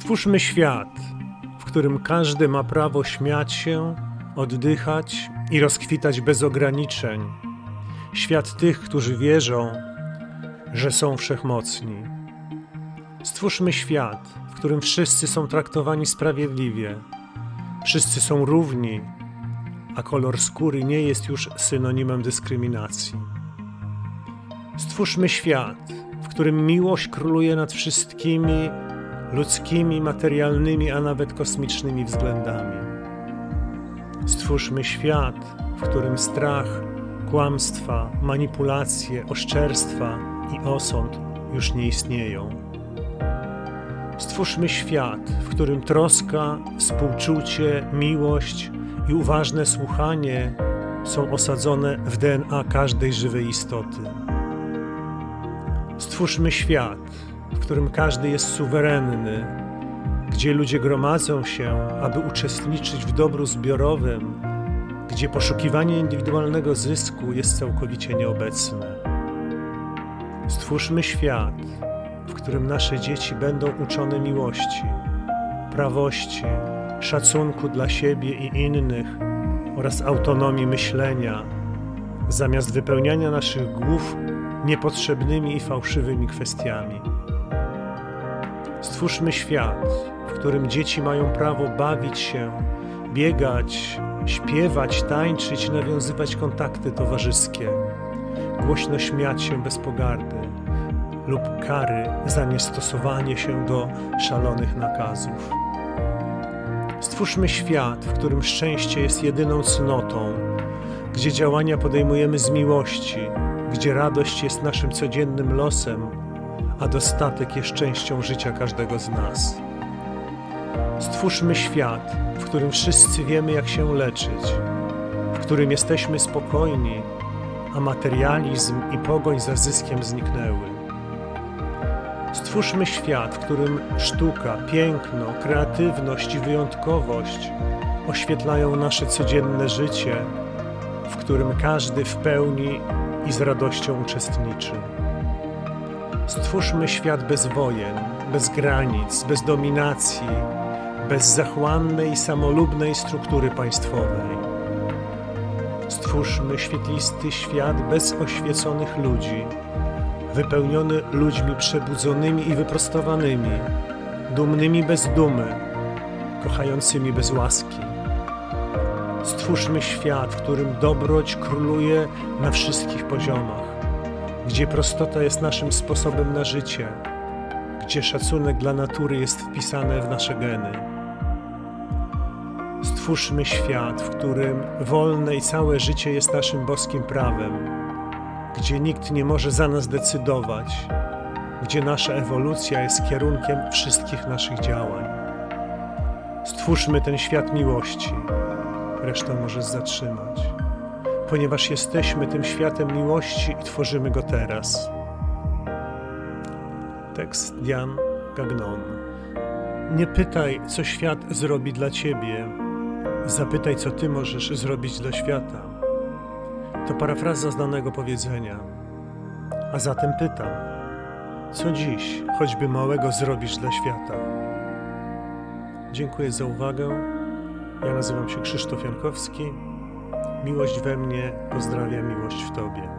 Stwórzmy świat, w którym każdy ma prawo śmiać się, oddychać i rozkwitać bez ograniczeń. Świat tych, którzy wierzą, że są wszechmocni. Stwórzmy świat, w którym wszyscy są traktowani sprawiedliwie, wszyscy są równi, a kolor skóry nie jest już synonimem dyskryminacji. Stwórzmy świat, w którym miłość króluje nad wszystkimi ludzkimi, materialnymi, a nawet kosmicznymi względami. Stwórzmy świat, w którym strach, kłamstwa, manipulacje, oszczerstwa i osąd już nie istnieją. Stwórzmy świat, w którym troska, współczucie, miłość i uważne słuchanie są osadzone w DNA każdej żywej istoty. Stwórzmy świat, w którym każdy jest suwerenny, gdzie ludzie gromadzą się, aby uczestniczyć w dobru zbiorowym, gdzie poszukiwanie indywidualnego zysku jest całkowicie nieobecne. Stwórzmy świat, w którym nasze dzieci będą uczone miłości, prawości, szacunku dla siebie i innych oraz autonomii myślenia, zamiast wypełniania naszych głów niepotrzebnymi i fałszywymi kwestiami. Stwórzmy świat, w którym dzieci mają prawo bawić się, biegać, śpiewać, tańczyć, nawiązywać kontakty towarzyskie, głośno śmiać się bez pogardy lub kary za niestosowanie się do szalonych nakazów. Stwórzmy świat, w którym szczęście jest jedyną cnotą, gdzie działania podejmujemy z miłości, gdzie radość jest naszym codziennym losem, a dostatek jest częścią życia każdego z nas. Stwórzmy świat, w którym wszyscy wiemy, jak się leczyć, w którym jesteśmy spokojni, a materializm i pogoń za zyskiem zniknęły. Stwórzmy świat, w którym sztuka, piękno, kreatywność i wyjątkowość oświetlają nasze codzienne życie, w którym każdy w pełni i z radością uczestniczy. Stwórzmy świat bez wojen, bez granic, bez dominacji, bez zachłannej, samolubnej struktury państwowej. Stwórzmy świetlisty świat bez oświeconych ludzi, wypełniony ludźmi przebudzonymi i wyprostowanymi, dumnymi bez dumy, kochającymi bez łaski. Stwórzmy świat, w którym dobroć króluje na wszystkich poziomach, gdzie prostota jest naszym sposobem na życie, gdzie szacunek dla natury jest wpisany w nasze geny. Stwórzmy świat, w którym wolne i całe życie jest naszym boskim prawem, gdzie nikt nie może za nas decydować, gdzie nasza ewolucja jest kierunkiem wszystkich naszych działań. Stwórzmy ten świat miłości, reszta może zatrzymać, ponieważ jesteśmy tym światem miłości i tworzymy go teraz. Tekst Diane Gagnon. Nie pytaj, co świat zrobi dla ciebie, zapytaj, co ty możesz zrobić dla świata. To parafraza znanego powiedzenia. A zatem pytam, co dziś, choćby małego, zrobisz dla świata? Dziękuję za uwagę. Ja nazywam się Krzysztof Jankowski. Miłość we mnie pozdrawia miłość w Tobie.